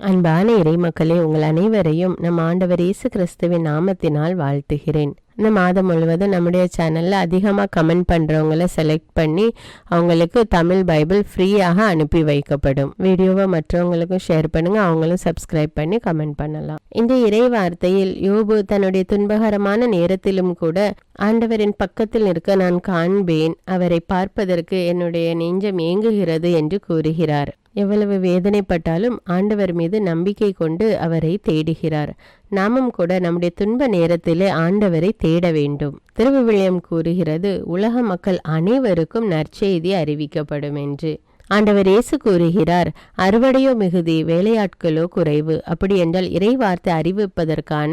அன்பான இறைமக்களே உங்கள் அனைவரையும் நம் ஆண்டவர் இயேசு கிறிஸ்துவின் நாமத்தினால் வாழ்த்துகிறேன். இந்த மாதம் முழுவதும் நம்முடைய சேனலில் அதிகமாக கமெண்ட் பண்ணுறவங்கள செலக்ட் பண்ணி அவங்களுக்கு தமிழ் பைபிள் ஃப்ரீயாக அனுப்பி வைக்கப்படும். வீடியோவை மற்றவங்களுக்கும் ஷேர் பண்ணுங்கள் அவங்களும் சப்ஸ்கிரைப் பண்ணி கமெண்ட் பண்ணலாம். இந்த இறை வார்த்தையில் யோபு தன்னுடைய துன்பகரமான நேரத்திலும் கூட ஆண்டவரின் பக்கத்தில் நிற்க நான் காண்பேன் அவரை பார்ப்பதற்கு என்னுடைய நெஞ்சம் ஏங்குகிறது என்று கூறுகிறார். எவ்வளவு வேதனைப்பட்டாலும் ஆண்டவர் மீது நம்பிக்கை கொண்டு அவரை தேடுகிறார். நாமும் கூட நம்முடைய துன்ப நேரத்திலே ஆண்டவரை தேட வேண்டும். திருவிவிலியம் கூறுகிறது உலக மக்கள் அனைவருக்கும் நற்செய்தி அறிவிக்கப்படும் என்று. ஆண்டவர் இயேசு கூறுகிறார் அறுவடையோ மிகுதி வேலையாட்களோ குறைவு. அப்படி என்றால் இறைவார்த்தை அறிவிப்பதற்கான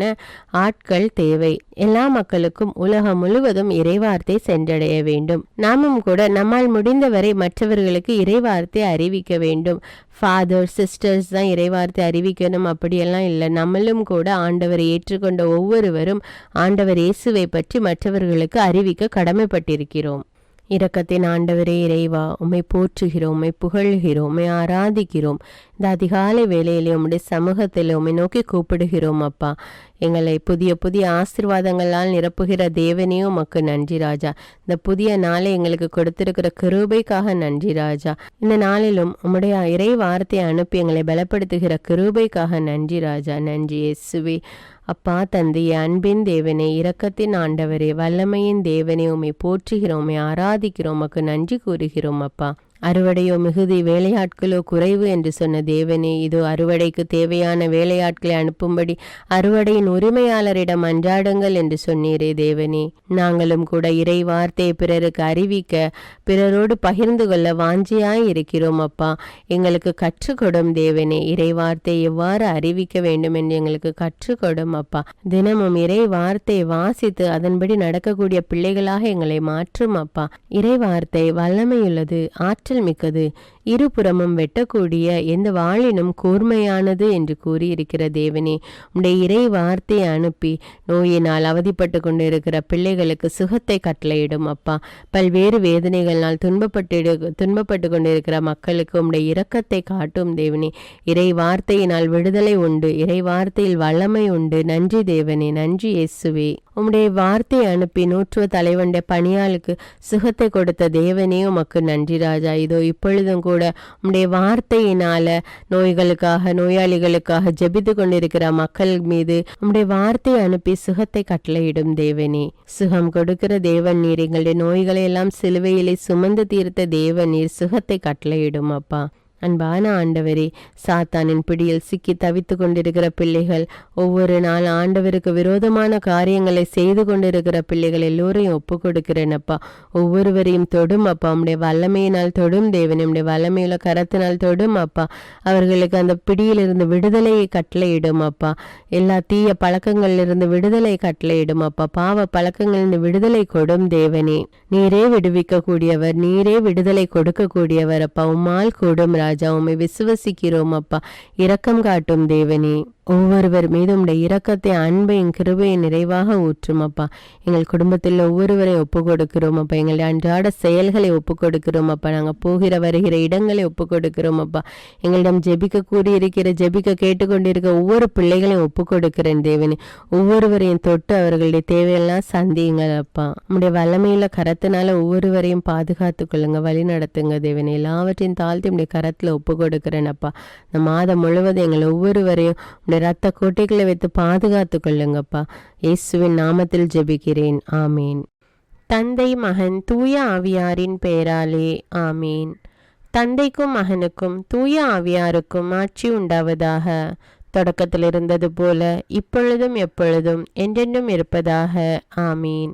ஆட்கள் தேவை. எல்லா மக்களுக்கும் உலகம் முழுவதும் இறைவார்த்தை சென்றடைய வேண்டும். நாமும் கூட நம்மால் முடிந்தவரை மற்றவர்களுக்கு இறைவார்த்தை அறிவிக்க வேண்டும். ஃபாதர் சிஸ்டர்ஸ் தான் இறைவார்த்தை அறிவிக்கணும். அப்படியெல்லாம் இல்லை. நம்மளும் கூட ஆண்டவரை ஏற்றுக்கொண்ட ஒவ்வொருவரும் ஆண்டவர் இயேசுவை பற்றி மற்றவர்களுக்கு அறிவிக்க கடமைப்பட்டிருக்கிறோம். இரக்கத்தின் ஆண்டவரே இறைவா உம்மை போற்றுகிறோம் உம்மை புகழ்கிறோம் உம்மை ஆராதிக்கிறோம். இந்த அதிகாலை வேலையிலே உம்முடைய சமூகத்தில் உம்மை நோக்கி கூப்பிடுகிறோம் அப்பா. எங்களை புதிய புதிய ஆசிர்வாதங்களால் நிரப்புகிற தேவனையும் உமக்கு நன்றி ராஜா. இந்த புதிய நாளை எங்களுக்கு கொடுத்திருக்கிற கிருபைக்காக நன்றி ராஜா. இந்த நாளிலும் உம்முடைய இறை வார்த்தையை அனுப்பி எங்களை பலப்படுத்துகிற கிருபைக்காக நன்றி ராஜா. நன்றி எஸ்வி அப்பா தந்தையே அன்பின் தேவனே இரக்கத்தின் ஆண்டவரே வல்லமையின் தேவனே உமை போற்றுகிறோமே ஆராதிக்கிறோம் நன்றி கூறுகிறோம் அப்பா. அறுவடையோ மிகுதி வேலையாட்களோ குறைவு என்று சொன்ன தேவனே இதோ அறுவடைக்கு தேவையான வேலையாட்களை அனுப்பும்படி அறுவடையின் உரிமையாளரிடம் அன்றாடுங்கள் என்று சொன்னீரே தேவனே. நாங்களும் கூட இறை வார்த்தையை பிறருக்கு அறிவிக்க பிறரோடு பகிர்ந்து கொள்ள வாஞ்சியாய் இருக்கிறோம் அப்பா. எங்களுக்கு கற்றுக்கொடும் தேவனே இறை வார்த்தை எவ்வாறு அறிவிக்க வேண்டும் என்று எங்களுக்கு கற்றுக்கொடும் அப்பா. தினமும் இறை வார்த்தையை வாசித்து அதன்படி நடக்கக்கூடிய பிள்ளைகளாக எங்களை மாற்றும் அப்பா. இறை வார்த்தை வல்லமையுள்ளது ஆற்றல் ஆற்றல் மிக்கது. இருபுறமும் வெட்டக்கூடிய எந்த வாளினும் கூர்மையானது என்று கூறியிருக்கிற தேவனே உடைய இறை வார்த்தையை அனுப்பி நோயினால் அவதிப்பட்டு கொண்டிருக்கிற பிள்ளைகளுக்கு சுகத்தை கட்டளையிடும் அப்பா. பல்வேறு வேதனைகளால் துன்பப்பட்டு துன்பப்பட்டு கொண்டிருக்கிற மக்களுக்கு உடைய இரக்கத்தை காட்டும் தேவனே. இறை வார்த்தையினால் விடுதலை உண்டு இறை வார்த்தையில் வல்லமை உண்டு. நன்றி தேவனே நன்றி இயேசுவே. உம்முடைய வார்த்தையை அனுப்பி நூற்றுவ தலைவண்ட பணியாளுக்கு சுகத்தை கொடுத்த தேவனே உமக்கு நன்றி ராஜா. இதோ இப்பொழுதும் கூட உம்முடைய வார்த்தையினால நோய்களுக்காக நோயாளிகளுக்காக ஜெபித்து கொண்டிருக்கிற மக்கள் மீது உம்முடைய வார்த்தை அனுப்பி சுகத்தை கட்டளையிடும் தேவனே. சுகம் கொடுக்கிற தேவன் நீர் எங்களுடைய நோய்களை எல்லாம் சிலுவையிலே சுமந்து தீர்த்த தேவன் நீர் சுகத்தை கட்டளையிடும் அப்பா. அன்பான ஆண்டவரே சாத்தானின் பிடியில் சிக்கி தவித்து கொண்டிருக்கிற பிள்ளைகள் ஒவ்வொரு நாள் ஆண்டவருக்கு விரோதமான காரியங்களை செய்து கொண்டிருக்கிற பிள்ளைகள் எல்லோரையும் ஒப்பு கொடுக்கிறேனப்பா ஒவ்வொருவரையும் தொடும் அப்பா. உம்முடைய வல்லமையினால் தொடும் தேவன் உடைய வல்லமையுள்ள கரத்தினால் தொடும் அப்பா. அவர்களுக்கு அந்த பிடியிலிருந்து விடுதலையை கட்டளையிடும் அப்பா. எல்லா தீய பழக்கங்களிலிருந்து விடுதலை கட்டளையிடும் அப்பா. பாவ பழக்கங்களிலிருந்து விடுதலை கொடும் தேவனே. நீரே விடுவிக்க கூடியவர் நீரே விடுதலை கொடுக்கக்கூடியவர் அப்பா. உம்மால் கூடும் ராஜா. உம்மை விசுவசிக்கிறோம் அப்பா இரக்கம் காட்டும் தேவனே ஒவ்வொருவர் மீதும் உடைய இரக்கத்தை அன்பையும் கிருபையை நிறைவாக ஊற்றும் அப்பா எங்கள் குடும்பத்தில் ஒவ்வொருவரையும் ஒப்பு கொடுக்கிறோம் அப்பா எங்களுடைய அன்றாட செயல்களை ஒப்பு கொடுக்கிறோம் அப்பா நாங்கள் போகிற வருகிற இடங்களை ஒப்பு கொடுக்கிறோம் அப்பா எங்களிடம் ஜெபிக்க கூடியிருக்கிற ஜெபிக்க கேட்டுக்கொண்டிருக்க ஒவ்வொரு பிள்ளைகளையும் ஒப்பு கொடுக்கிறேன் தேவனே. ஒவ்வொருவரையும் தொட்டு அவர்களுடைய தேவையெல்லாம் சந்தியுங்கள் அப்பா. நம்முடைய வல்லமையில கரத்தினால ஒவ்வொருவரையும் பாதுகாத்து கொள்ளுங்க வழி நடத்துங்க தேவனே. எல்லாவற்றையும் தாழ்த்தி உடைய கரத்தில் ஒப்பு கொடுக்குறேனப்பா. இந்த மாதம் முழுவதும் எங்களை ஒவ்வொருவரையும் உடைய ரத்த கோட்டைகளை வைத்து பாதுகாத்து கொள்ளுங்கப்பா. இயேசுவின் நாமத்தில் ஜெபிக்கிறேன். ஆமீன். தந்தை மகன் தூய ஆவியாரின் பெயராலே ஆமீன். தந்தைக்கும் மகனுக்கும் தூய ஆவியாருக்கும் ஆட்சி உண்டாவதாக. தொடக்கத்தில் இருந்தது போல இப்பொழுதும் எப்பொழுதும் என்றென்றும் இருப்பதாக. ஆமீன்.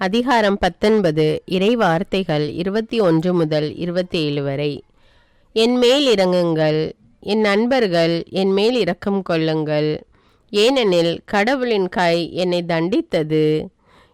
அதிகாரம் பத்தொன்பது இறை வார்த்தைகள் இருபத்தி ஒன்று முதல் இருபத்தி ஏழு வரை. என் மேல் இறங்குங்கள் என் நண்பர்கள் என் மேல் இரக்கம் கொள்ளுங்கள். ஏனெனில் கடவுளின் கை என்னை தண்டித்தது.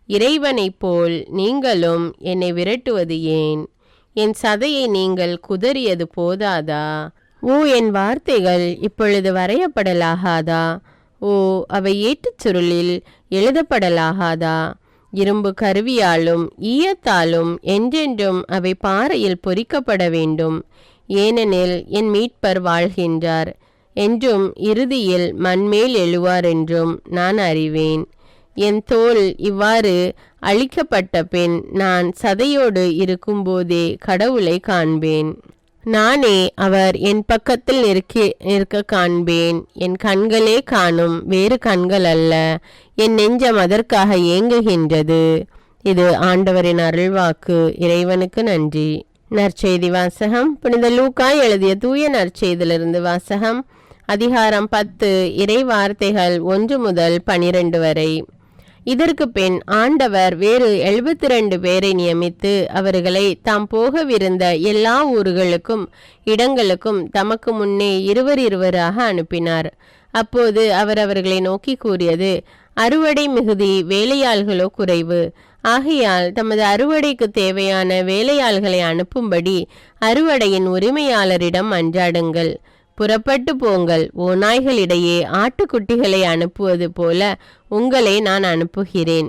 இறைவனைப் போல் நீங்களும் என்னை விரட்டுவது ஏன்? என் சதையை நீங்கள் குதறியது போதாதா? ஓ என் வார்த்தைகள் இப்பொழுது வரையப்படலாகாதா? ஓ அவை ஏற்றுச் சுருளில் எழுதப்படலாகாதா? இரும்பு கருவியாலும் ஈயத்தாலும் என்றென்றும் அவை பாறையில் பொறிக்கப்பட வேண்டும். ஏனெனில் என் மீட்பர் வாழ்கின்றார். என்றும் இறுதியில் மண்மேல் எழுவார் என்றும் நான் அறிவேன். என் தோல் இவ்வாறு அழிக்கப்பட்ட பின் நான் சதையோடு இருக்கும்போதே கடவுளை காண்பேன். நானே அவர் என் பக்கத்தில் நிற்க நிற்க காண்பேன். என் கண்களே காணும் வேறு கண்கள் அல்ல. என் நெஞ்சம் அதற்காக ஏங்குகின்றது. இது ஆண்டவரின் அருள்வாக்கு. இறைவனுக்கு நன்றி. நற்செய்தி வாசகம். புனித லூக்கா எழுதிய தூய நற்செய்தியிலிருந்து வாசகம். அதிகாரம் பத்து. இறை வார்த்தைகள் ஒன்று முதல் பனிரெண்டு வரை. இதற்கு பின் ஆண்டவர் வேறு எழுபத்தி ரெண்டு பேரை நியமித்து அவர்களை தாம் போகவிருந்த எல்லா ஊர்களுக்கும் இடங்களுக்கும் தமக்கு முன்னே இருவர் இருவராக அனுப்பினார். அப்போது அவர் அவர்களை நோக்கி கூறியது அறுவடை மிகுதி வேலையாள்களோ குறைவு. ஆகையால் தமது அறுவடைக்கு தேவையான வேலையாள்களை அனுப்பும்படி அறுவடையின் உரிமையாளரிடம் அன்றாடுங்கள். புறப்பட்டு போங்கள். ஓநாய்களிடையே ஆட்டுக்குட்டிகளை அனுப்புவது போல உங்களை நான் அனுப்புகிறேன்.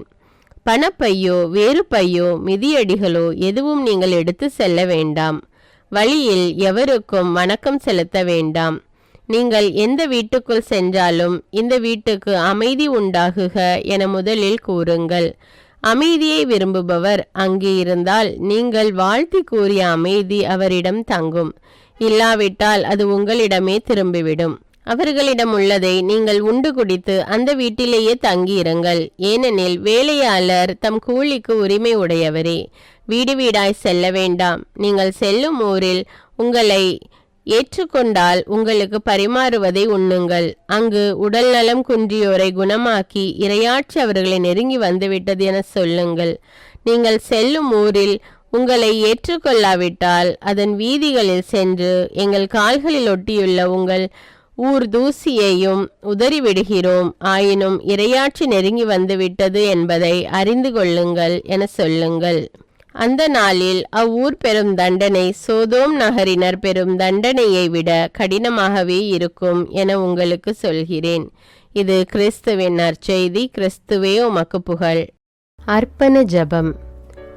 பணப்பையோ வேறு பையோ மிதியடிகளோ எதுவும் நீங்கள் எடுத்து செல்ல வேண்டாம். வழியில் எவருக்கும் வணக்கம் செலுத்த வேண்டாம். நீங்கள் எந்த வீட்டுக்குள் சென்றாலும் இந்த வீட்டுக்கு அமைதி உண்டாகுக என முதலில் கூறுங்கள். அமைதியை விரும்புபவர் அங்கே இருந்தால் நீங்கள் வாழ்த்தி கூறிய அமைதி அவரிடம் தங்கும். இல்லாவிட்டால் அது உங்களிடமே திரும்பிவிடும். அவர்களிடம் உள்ளதை நீங்கள் உண்டு குடித்து அந்த வீட்டிலேயே தங்கியிருங்கள் ஏனெனில் வேலையாளர் தம் கூலிக்கு உரிமை உடையவரே. வீடு வீடாய் செல்ல வேண்டாம். நீங்கள் செல்லும் ஊரில் உங்களை ஏற்றுக்கொண்டால் உங்களுக்கு பரிமாறுவதை உண்ணுங்கள். அங்கு உடல் நலம் குன்றியோரை குணமாக்கி இரையாட்சி அவர்களை நெருங்கி வந்துவிட்டது என சொல்லுங்கள். நீங்கள் செல்லும் ஊரில் உங்களை ஏற்றுக்கொள்ளாவிட்டால் அதன் வீதிகளில் சென்று எங்கள் கால்களில் ஒட்டியுள்ள உங்கள் ஊர் தூசியையும் உதறிவிடுகிறோம். ஆயினும் இரையாட்சி நெருங்கி வந்துவிட்டது என்பதை அறிந்து கொள்ளுங்கள் என சொல்லுங்கள். அந்த நாளில் அவ்வூர் பெறும் தண்டனை சோதோம் நகரினர் பெறும் தண்டனையை விட கடினமாகவே இருக்கும் என உங்களுக்கு சொல்கிறேன். இது கிறிஸ்துவின் நற்செய்தி கிறிஸ்துவே உமக்கு புகழ். அர்ப்பண ஜபம்.